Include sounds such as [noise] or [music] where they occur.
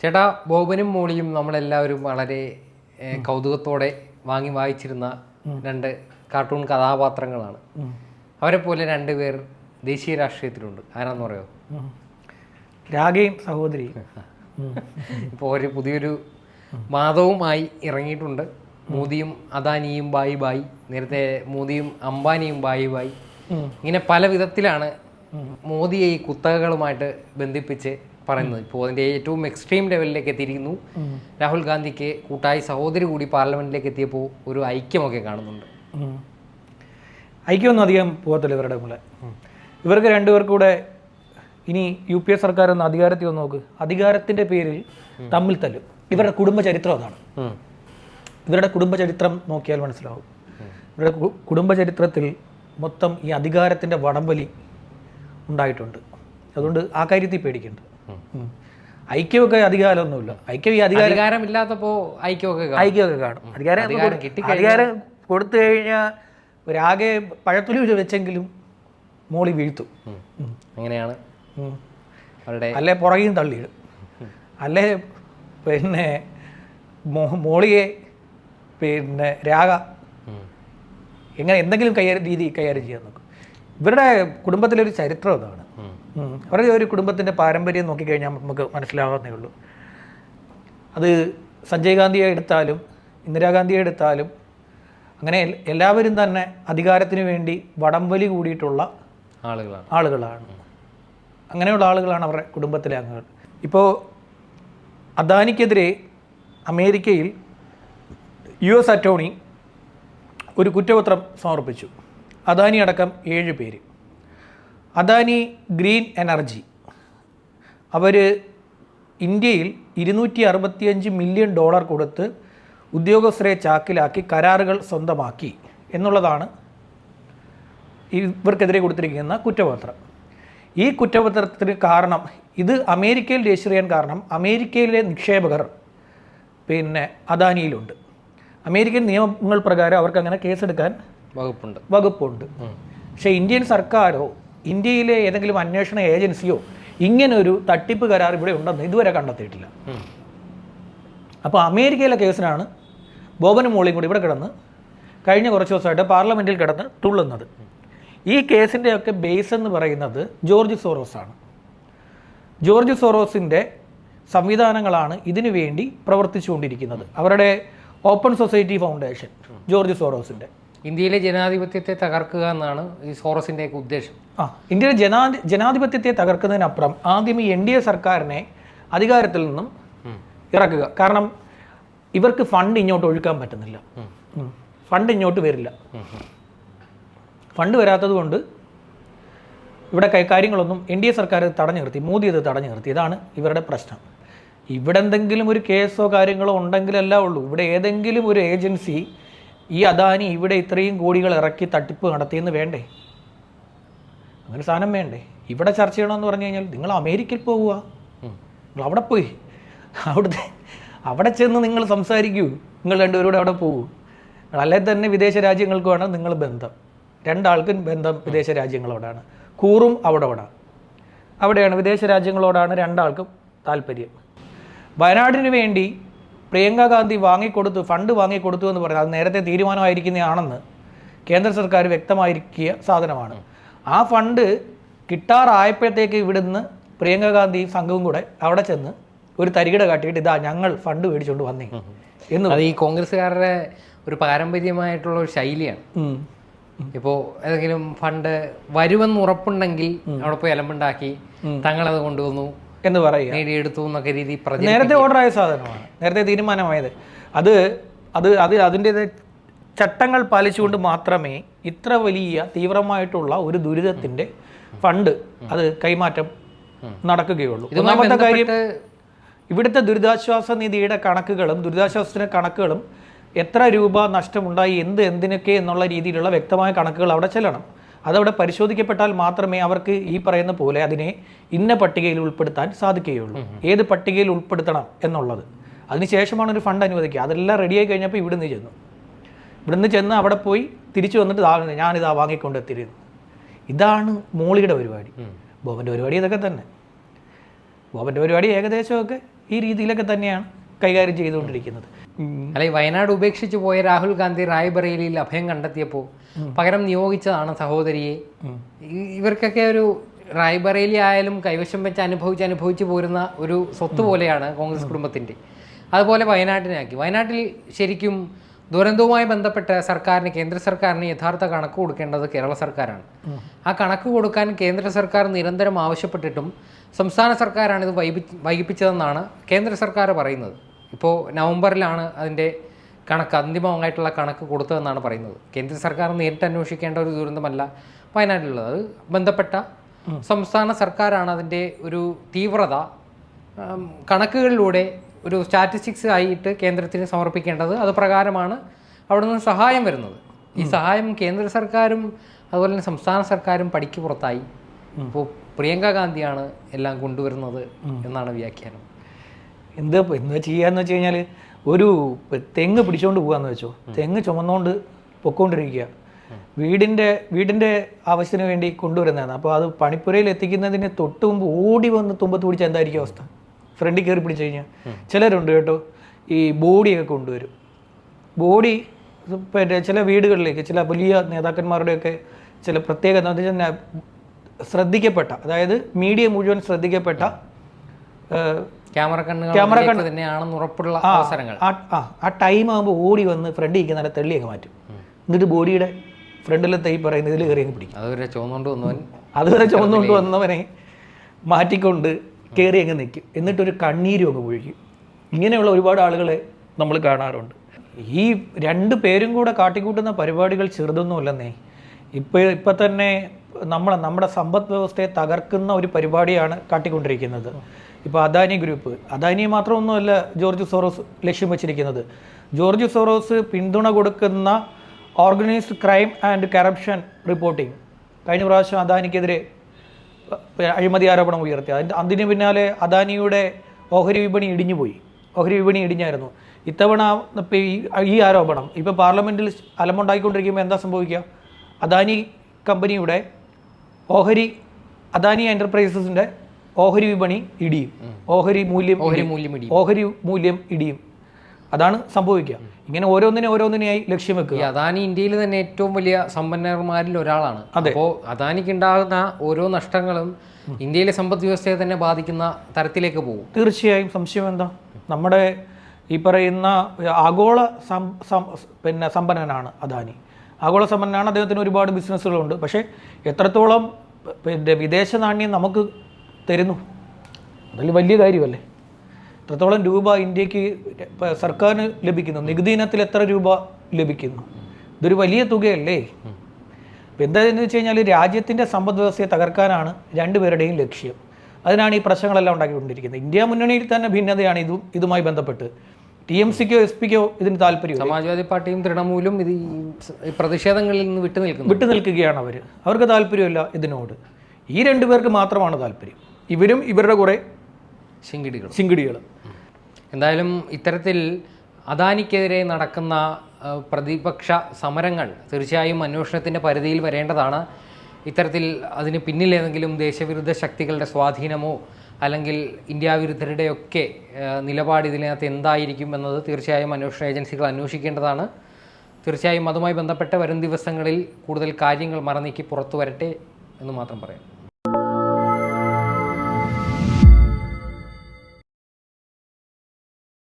ചേട്ടാ ബോബനും മോളിയും നമ്മളെല്ലാവരും വളരെ കൗതുകത്തോടെ വാങ്ങി വായിച്ചിരുന്ന രണ്ട് കാർട്ടൂൺ കഥാപാത്രങ്ങളാണ്. അവരെ പോലെ രണ്ടുപേർ ദേശീയ രാഷ്ട്രീയത്തിലുണ്ട്. ആരാന്ന് പറയോ? രാഗയും സഹോദരി [laughs] ഇപ്പോൾ ഒരു പുതിയൊരു മാധവുമായി ഇറങ്ങിയിട്ടുണ്ട്. മോദിയും അദാനിയും ബായി ബായി നേരത്തെ മോദിയും അംബാനിയും ബായി ബായി. ഇങ്ങനെ പല വിധത്തിലാണ് മോദിയെ ഈ കുത്തകകളുമായിട്ട് ബന്ധിപ്പിച്ച് പറയുന്നത്. ഇപ്പോൾ അതിന്റെ ഏറ്റവും എക്സ്ട്രീം ലെവലിലേക്ക് എത്തിയിരിക്കുന്നു. രാഹുൽ ഗാന്ധിക്ക് കൂട്ടായി സഹോദരി കൂടി പാർലമെന്റിലേക്ക് എത്തിയപ്പോൾ ഒരു ഐക്യമൊക്കെ കാണുന്നുണ്ട്. ഐക്യമൊന്നും അധികം പോകത്തില്ല ഇവരുടെ കൂടെ ഇവർക്ക് രണ്ടുപേർക്കും കൂടെ ഇനി യു പി എ സർക്കാർ ഒന്ന് അധികാരത്തിൽ ഒന്ന് നോക്ക്. അധികാരത്തിന്റെ പേരിൽ തമ്മിൽ തല്ലും. ഇവരുടെ കുടുംബ ചരിത്രം അതാണ്. ഇവരുടെ കുടുംബ ചരിത്രം നോക്കിയാൽ മനസ്സിലാവും. ഇവരുടെ കുടുംബ ചരിത്രത്തിൽ മൊത്തം ഈ അധികാരത്തിന്റെ വടംവലി ഉണ്ടായിട്ടുണ്ട്. അതുകൊണ്ട് ആ കാര്യത്തിൽ പേടിക്കണ്ട. ഐക്യമൊക്കെ അധികാരമൊന്നുമില്ല. ഐക്യം ഈ അധികാരം അധികാരമില്ലാത്തപ്പോൾ ഐക്യമൊക്കെ കാണും. ഐക്യമൊക്കെ കാണും. അധികാരം അധികാരം കൊടു- അധികാരം കൊടുത്തു കഴിഞ്ഞാൽ ഒരാകെ പഴത്തുലി വെച്ചെങ്കിലും മോളി വീഴ്ത്തും. അങ്ങനെയാണ് അവരുടെ അല്ലേ പുറകെയും തള്ളിയിടും. അല്ലെ പിന്നെ മോളിയെ പിന്നെ രാഗ എങ്ങനെ എന്തെങ്കിലും കൈകാര്യം രീതി കൈകാര്യം ചെയ്യാൻ നോക്കും. ഇവരുടെ കുടുംബത്തിലൊരു ചരിത്രം അതാണ്. അവരുടെ ഒരു കുടുംബത്തിന്റെ പാരമ്പര്യം നോക്കിക്കഴിഞ്ഞാൽ നമുക്ക് മനസ്സിലാവുന്നേ ഉള്ളൂ. അത് സഞ്ജയ് ഗാന്ധിയെ എടുത്താലും ഇന്ദിരാഗാന്ധിയെ എടുത്താലും അങ്ങനെ എല്ലാവരും തന്നെ അധികാരത്തിന് വേണ്ടി വടംവലി കൂടിയിട്ടുള്ള ആളുകളാണ്. ആളുകളാണ്. അങ്ങനെയുള്ള ആളുകളാണ് അവരുടെ കുടുംബത്തിലെ അംഗങ്ങൾ. ഇപ്പോൾ അദാനിക്കെതിരെ അമേരിക്കയിൽ യു എസ് അറ്റോർണി ഒരു കുറ്റപത്രം സമർപ്പിച്ചു. അദാനി അടക്കം ഏഴ് പേര്. Adani green energy. അവർ ഇന്ത്യയിൽ ഇരുന്നൂറ്റി അറുപത്തിയഞ്ച് മില്യൺ ഡോളർ കൊടുത്ത് ഉദ്യോഗസ്ഥരെ ചാക്കിലാക്കി കരാറുകൾ സ്വന്തമാക്കി എന്നുള്ളതാണ് ഇവർക്കെതിരെ കൊടുത്തിരിക്കുന്ന കുറ്റപത്രം. ഈ കുറ്റപത്രത്തിന് കാരണം ഇത് അമേരിക്കയിൽ രജിസ്റ്റർ ചെയ്യാൻ കാരണം അമേരിക്കയിലെ നിക്ഷേപകർ പിന്നെ അദാനിയിലുണ്ട്. അമേരിക്കൻ നിയമങ്ങൾ പ്രകാരം അവർക്കങ്ങനെ കേസെടുക്കാൻ വകുപ്പുണ്ട്. വകുപ്പുണ്ട്. പക്ഷേ ഇന്ത്യൻ സർക്കാരോ ഇന്ത്യയിലെ ഏതെങ്കിലും അന്വേഷണ ഏജൻസിയോ ഇങ്ങനൊരു തട്ടിപ്പ് കരാർ ഇവിടെ ഉണ്ടെന്ന് ഇതുവരെ കണ്ടെത്തിയിട്ടില്ല. അപ്പോൾ അമേരിക്കയിലെ കേസിനാണ് ബോബനും മോളിയും കൂടി ഇവിടെ കിടന്ന് കഴിഞ്ഞ കുറച്ച് ദിവസമായിട്ട് പാർലമെന്റിൽ കിടന്ന് തുള്ളുന്നത്. ഈ കേസിന്റെയൊക്കെ ബേസ് എന്ന് പറയുന്നത് ജോർജ് സോറോസാണ് ജോർജ് സോറോസിന്റെ സംവിധാനങ്ങളാണ് ഇതിനു വേണ്ടി പ്രവർത്തിച്ചുകൊണ്ടിരിക്കുന്നത്. അവരുടെ ഓപ്പൺ സൊസൈറ്റി ഫൗണ്ടേഷൻ ജോർജ് സോറോസിന്റെ ഇന്ത്യയിലെ ജനാധിപത്യത്തെ തകർക്കുക എന്നാണ് ഈ സോറസിന്റെ ഒക്കെ ഉദ്ദേശം. ആ ഇന്ത്യയിലെ ജനാധി ജനാധിപത്യത്തെ തകർക്കുന്നതിനപ്പുറം ആദ്യം ഈ എൻ ഡി എ സർക്കാരിനെ അധികാരത്തിൽ നിന്നും ഇറക്കുക. കാരണം ഇവർക്ക് ഫണ്ട് ഇങ്ങോട്ട് ഒഴുക്കാൻ പറ്റുന്നില്ല. ഫണ്ട് ഇങ്ങോട്ട് വരില്ല. ഫണ്ട് വരാത്തത് കൊണ്ട് ഇവിടെ കാര്യങ്ങളൊന്നും എൻ ഡി എ സർക്കാർ തടഞ്ഞു നിർത്തി. മോദി അത് തടഞ്ഞു നിർത്തി. ഇതാണ് ഇവരുടെ പ്രശ്നം. ഇവിടെ എന്തെങ്കിലും ഒരു കേസോ കാര്യങ്ങളോ ഉണ്ടെങ്കിലല്ല ഉള്ളൂ. ഇവിടെ ഏതെങ്കിലും ഒരു ഏജൻസി ഈ അദാനി ഇവിടെ ഇത്രയും കോടികൾ ഇറക്കി തട്ടിപ്പ് നടത്തിയെന്ന് വേണ്ടേ? അങ്ങനെ സാധനം വേണ്ടേ? ഇവിടെ ചർച്ച ചെയ്യണമെന്ന് പറഞ്ഞു കഴിഞ്ഞാൽ നിങ്ങൾ അമേരിക്കയിൽ പോവുക. നിങ്ങൾ അവിടെ പോയി. അവിടുത്തെ അവിടെ ചെന്ന് നിങ്ങൾ സംസാരിക്കൂ. നിങ്ങൾ രണ്ടുപേരും അവിടെ പോകൂ. അല്ലെ തന്നെ വിദേശ രാജ്യങ്ങൾക്കുമാണ് നിങ്ങൾ ബന്ധം. രണ്ടാൾക്കും ബന്ധം വിദേശ രാജ്യങ്ങളോടാണ്. കൂറും അവിടെ അവിടെ അവിടെയാണ് വിദേശ രാജ്യങ്ങളോടാണ് രണ്ടാൾക്കും താല്പര്യം. വയനാടിന് വേണ്ടി പ്രിയങ്ക ഗാന്ധി വാങ്ങിക്കൊടുത്തു ഫണ്ട് വാങ്ങിക്കൊടുത്തു എന്ന് പറയുന്നത് അത് നേരത്തെ തീരുമാനമായിരിക്കുന്നതാണെന്ന് കേന്ദ്ര സർക്കാർ വ്യക്തമായിരിക്കിയ സാധനമാണ്. ആ ഫണ്ട് കിട്ടാറായപ്പോഴത്തേക്ക് ഇവിടുന്ന് പ്രിയങ്ക ഗാന്ധി സംഘവും കൂടെ അവിടെ ചെന്ന് ഒരു തരികിട കാട്ടിയിട്ട് ഇതാ ഞങ്ങൾ ഫണ്ട് മേടിച്ചുകൊണ്ട് വന്നേ എന്ന് അത് ഈ കോൺഗ്രസ്സുകാരുടെ ഒരു പാരമ്പര്യമായിട്ടുള്ള ഒരു ശൈലിയാണ്. ഇപ്പോ ഇപ്പോൾ ഏതെങ്കിലും ഫണ്ട് വരുമെന്ന് ഉറപ്പുണ്ടെങ്കിൽ അവിടെ പോയി എലമ്പുണ്ടാക്കി തങ്ങളത് കൊണ്ടുവന്നു. എന്ന് പറയുക. നേടിയെടുത്തു എന്നൊക്കെ രീതി നേരത്തെ ഓർഡർ ആയ സാധനമാണ്. നേരത്തെ തീരുമാനമായത്. അത് അത് അത് അതിന്റെ ചട്ടങ്ങൾ പാലിച്ചുകൊണ്ട് മാത്രമേ ഇത്ര വലിയ തീവ്രമായിട്ടുള്ള ഒരു ദുരിതത്തിന്റെ ഫണ്ട് അത് കൈമാറ്റം നടക്കുകയുള്ളൂ. ഒന്നാമത്തെ കാര്യം ഇവിടുത്തെ ദുരിതാശ്വാസ നിധിയുടെ കണക്കുകളും ദുരിതാശ്വാസത്തിന്റെ കണക്കുകളും എത്ര രൂപ നഷ്ടമുണ്ടായി എന്ത് എന്തിനൊക്കെ എന്നുള്ള രീതിയിലുള്ള വ്യക്തമായ കണക്കുകൾ അവിടെ ചെല്ലണം. അതവിടെ പരിശോധിക്കപ്പെട്ടാൽ മാത്രമേ അവർക്ക് ഈ പറയുന്ന പോലെ അതിനെ ഇന്ന പട്ടികയിൽ ഉൾപ്പെടുത്താൻ സാധിക്കുകയുള്ളൂ. ഏത് പട്ടികയിൽ ഉൾപ്പെടുത്തണം എന്നുള്ളത്. അതിനുശേഷമാണ് ഒരു ഫണ്ട് അനുവദിക്കുക. അതെല്ലാം റെഡിയായി കഴിഞ്ഞപ്പോൾ ഇവിടുന്ന് ചെന്നു. ഇവിടുന്ന് ചെന്ന് അവിടെ പോയി തിരിച്ചു വന്നിട്ട് ഞാനിതാ വാങ്ങിക്കൊണ്ട് എത്തിയിരുന്നു ഇതാണ് മോളിയുടെ പരിപാടി. ബോബന്റെ പരിപാടി ഇതൊക്കെ തന്നെ. ബോബന്റെ പരിപാടി ഏകദേശമൊക്കെ ഈ രീതിയിലൊക്കെ തന്നെയാണ് കൈകാര്യം ചെയ്തുകൊണ്ടിരിക്കുന്നത്. അല്ല വയനാട് ഉപേക്ഷിച്ചു പോയ രാഹുൽ ഗാന്ധി റായ്ബറേലിയിൽ അഭയം കണ്ടെത്തിയപ്പോൾ പകരം നിയോഗിച്ചതാണ് സഹോദരിയെ. ഇവർക്കൊക്കെ ഒരു റായ്ബറേലി ആയാലും കൈവശം വെച്ച് അനുഭവിച്ച് അനുഭവിച്ചു പോരുന്ന ഒരു സ്വത്ത് പോലെയാണ് കോൺഗ്രസ് കുടുംബത്തിന്റെ. അതുപോലെ വയനാട്ടിനാക്കി വയനാട്ടിൽ ശരിക്കും ദുരന്തവുമായി ബന്ധപ്പെട്ട സർക്കാരിന് കേന്ദ്ര സർക്കാരിന് യഥാർത്ഥ കണക്ക് കൊടുക്കേണ്ടത് കേരള സർക്കാരാണ്. ആ കണക്ക് കൊടുക്കാൻ കേന്ദ്ര സർക്കാർ നിരന്തരം ആവശ്യപ്പെട്ടിട്ടും സംസ്ഥാന സർക്കാരാണ് ഇത് വൈകി വൈകിപ്പിച്ചതെന്നാണ് കേന്ദ്ര സർക്കാർ പറയുന്നത്. ഇപ്പോൾ നവംബറിലാണ് അതിന്റെ കണക്ക് അന്തിമമായിട്ടുള്ള കണക്ക് കൊടുത്തതെന്നാണ് പറയുന്നത്. കേന്ദ്ര സർക്കാർ നേരിട്ട് അന്വേഷിക്കേണ്ട ഒരു ദുരന്തമല്ല വയനാട്ടിലുള്ളത്. അത് ബന്ധപ്പെട്ട സംസ്ഥാന സർക്കാരാണ് അതിന്റെ ഒരു തീവ്രത കണക്കുകളിലൂടെ ഒരു സ്റ്റാറ്റിസ്റ്റിക്സ് ആയിട്ട് കേന്ദ്രത്തിന് സമർപ്പിക്കേണ്ടത്. അത് പ്രകാരമാണ് അവിടെ നിന്ന് സഹായം വരുന്നത്. ഈ സഹായം കേന്ദ്ര സർക്കാരും അതുപോലെ തന്നെ സംസ്ഥാന സർക്കാരും പടിക്ക് പുറത്തായി. ഇപ്പോൾ പ്രിയങ്ക ഗാന്ധിയാണ് എല്ലാം കൊണ്ടുവരുന്നത് എന്നാണ് വ്യാഖ്യാനം. എന്താ എന്ന് ചെയ്യാന്ന് വെച്ച് കഴിഞ്ഞാൽ ഒരു തെങ്ങ് പിടിച്ചോണ്ട് പോകാന്ന് വെച്ചോ. തെങ്ങ് ചുമന്നുകൊണ്ട് പൊക്കോണ്ടിരിക്കുക വീടിന്റെ വീടിന്റെ ആവശ്യത്തിന് വേണ്ടി കൊണ്ടുവരുന്നതാണ്. അപ്പോൾ അത് പണിപ്പുരയിൽ എത്തിക്കുന്നതിന് തൊട്ട് മുമ്പ് ഓടി വന്ന് തുമ്പത്ത് പിടിച്ച എന്തായിരിക്കും അവസ്ഥ? ഫ്രണ്ടിൽ കയറി പിടിച്ചു കഴിഞ്ഞാൽ ചിലരുണ്ട് കേട്ടോ ഈ ബോഡിയൊക്കെ കൊണ്ടുവരും. ബോഡി പിന്നെ ചില വീടുകളിലേക്ക് ചില വലിയ നേതാക്കന്മാരുടെയൊക്കെ ചില പ്രത്യേകത ശ്രദ്ധിക്കപ്പെട്ട അതായത് മീഡിയ മുഴുവൻ ശ്രദ്ധിക്കപ്പെട്ട ക്യാമറ കണ്ണ് തന്നെയാണെന്ന് ഉറപ്പുള്ള അവസരങ്ങൾ. ആ ടൈം ആകുമ്പോൾ ഓടി വന്ന് ഫ്രണ്ടിൽ ഇരിക്കുന്ന നല്ല തെള്ളിയൊക്കെ മാറ്റും. എന്നിട്ട് ബോഡിയുടെ ഫ്രണ്ടിലത്തെ തൈ പറയുന്ന ഇതിൽ കയറി പിടിക്കും. അതുവരെ ചുവന്നുകൊണ്ട് വന്നവൻ അതുവരെ ചുവന്നുകൊണ്ട് വന്നവനെ മാറ്റിക്കൊണ്ട് കയറി അങ്ങ് നിൽക്കും എന്നിട്ടൊരു കണ്ണീരും അങ്ങ് ഒഴിക്കും ഇങ്ങനെയുള്ള ഒരുപാട് ആളുകളെ നമ്മൾ കാണാറുണ്ട്. ഈ രണ്ട് പേരും കൂടെ കാട്ടിക്കൂട്ടുന്ന പരിപാടികൾ ചെറുതൊന്നുമല്ലെന്നേ. ഇപ്പോൾ ഇപ്പം തന്നെ നമ്മളെ നമ്മുടെ സമ്പദ് വ്യവസ്ഥയെ തകർക്കുന്ന ഒരു പരിപാടിയാണ് കാട്ടിക്കൊണ്ടിരിക്കുന്നത്. ഇപ്പോൾ അദാനി ഗ്രൂപ്പ്. അദാനി മാത്രമൊന്നുമല്ല ജോർജ് സോറോസ് ലക്ഷ്യം വെച്ചിരിക്കുന്നത്. ജോർജ് സോറോസ് പിന്തുണ കൊടുക്കുന്ന organised crime and corruption reporting. കഴിഞ്ഞ പ്രാവശ്യം അദാനിക്കെതിരെ അഴിമതി ആരോപണം ഉയർത്തി. അതിന്റെ അതിന് പിന്നാലെ അദാനിയുടെ ഓഹരി വിപണി ഇടിഞ്ഞുപോയി. ഓഹരി വിപണി ഇടിഞ്ഞായിരുന്നു. ഇത്തവണ ഈ ആരോപണം ഇപ്പോൾ പാർലമെന്റിൽ അലമുണ്ടായിക്കൊണ്ടിരിക്കുമ്പോൾ എന്താ സംഭവിക്കുക? അദാനി കമ്പനിയുടെ ഓഹരി അദാനി എന്റർപ്രൈസസിന്റെ ഓഹരി വിപണി ഇടിയും. ഓഹരി മൂല്യം ഓഹരി മൂല്യം ഇടിയും. ഓഹരി മൂല്യം ഇടിയും. അതാണ് സംഭവിക്കുക. ഇങ്ങനെ ഓരോന്നിനെ ഓരോന്നിനെയായി ലക്ഷ്യം വെക്കുക. അദാനി ഇന്ത്യയിൽ തന്നെ ഏറ്റവും വലിയ സമ്പന്നന്മാരിൽ ഒരാളാണ്. അപ്പോൾ അദാനിക്ക് ഉണ്ടാകുന്ന ഓരോ നഷ്ടങ്ങളും ഇന്ത്യയിലെ സമ്പദ് വ്യവസ്ഥയെ തന്നെ ബാധിക്കുന്ന തരത്തിലേക്ക് പോകും. തീർച്ചയായും സംശയം എന്താ? നമ്മുടെ ഈ പറയുന്ന ആഗോള പിന്നെ സമ്പന്നനാണ് അദാനി. ആഗോള സമ്പന്നനാണ് അദ്ദേഹത്തിന് ഒരുപാട് ബിസിനസ്സുകളുണ്ട് പക്ഷേ എത്രത്തോളം പിന്നെ വിദേശ നാണ്യം നമുക്ക് തരുന്നു. അതിൽ വലിയ കാര്യമല്ലേ? എത്രത്തോളം രൂപ ഇന്ത്യയ്ക്ക് സർക്കാരിന് ലഭിക്കുന്നു? നികുതി ഇനത്തിൽ എത്ര രൂപ ലഭിക്കുന്നു? ഇതൊരു വലിയ തുകയല്ലേ? അപ്പം എന്താണെന്ന് വെച്ച് കഴിഞ്ഞാൽ രാജ്യത്തിന്റെ സമ്പദ് വ്യവസ്ഥയെ തകർക്കാനാണ് രണ്ടുപേരുടെയും ലക്ഷ്യം. അതിനാണ് ഈ പ്രശ്നങ്ങളെല്ലാം ഉണ്ടാക്കിക്കൊണ്ടിരിക്കുന്നത്. ഇന്ത്യ മുന്നണിയിൽ തന്നെ ഭിന്നതയാണ് ഇതും ഇതുമായി ബന്ധപ്പെട്ട്. ടി എം സിക്കോ എസ് പിക്കോ ഇതിന് താല്പര്യം സമാജ്വാദി പാർട്ടിയും തൃണമൂലും ഇത് ഈ പ്രതിഷേധങ്ങളിൽ നിന്ന് വിട്ടു നിൽക്കുന്നു വിട്ടു നിൽക്കുകയാണ് അവർ അവർക്ക് താല്പര്യമില്ല ഇതിനോട്. ഈ രണ്ടുപേർക്ക് മാത്രമാണ് താല്പര്യം. ഇവരും ഇവരുടെ കുറേ ശിങ്കിടികൾ ശിങ്കിടികൾ എന്തായാലും ഇത്തരത്തിൽ അദാനിക്കെതിരെ നടക്കുന്ന പ്രതിപക്ഷ സമരങ്ങൾ തീർച്ചയായും അന്വേഷണത്തിന്റെ പരിധിയിൽ വരേണ്ടതാണ്. ഇത്തരത്തിൽ അതിന് പിന്നിൽ ഏതെങ്കിലും ദേശവിരുദ്ധ ശക്തികളുടെ സ്വാധീനമോ അല്ലെങ്കിൽ ഇന്ത്യ വിരുദ്ധരുടെയൊക്കെ ആ, നിലപാട് ഇതിനകത്ത് എന്തായിരിക്കും എന്നത് തീർച്ചയായും അന്വേഷണ ഏജൻസികൾ അന്വേഷിക്കേണ്ടതാണ്. തീർച്ചയായും അതുമായി ബന്ധപ്പെട്ട് വരും ദിവസങ്ങളിൽ കൂടുതൽ കാര്യങ്ങൾ മറനീക്കി പുറത്തു വരട്ടെ എന്ന് മാത്രം പറയാം.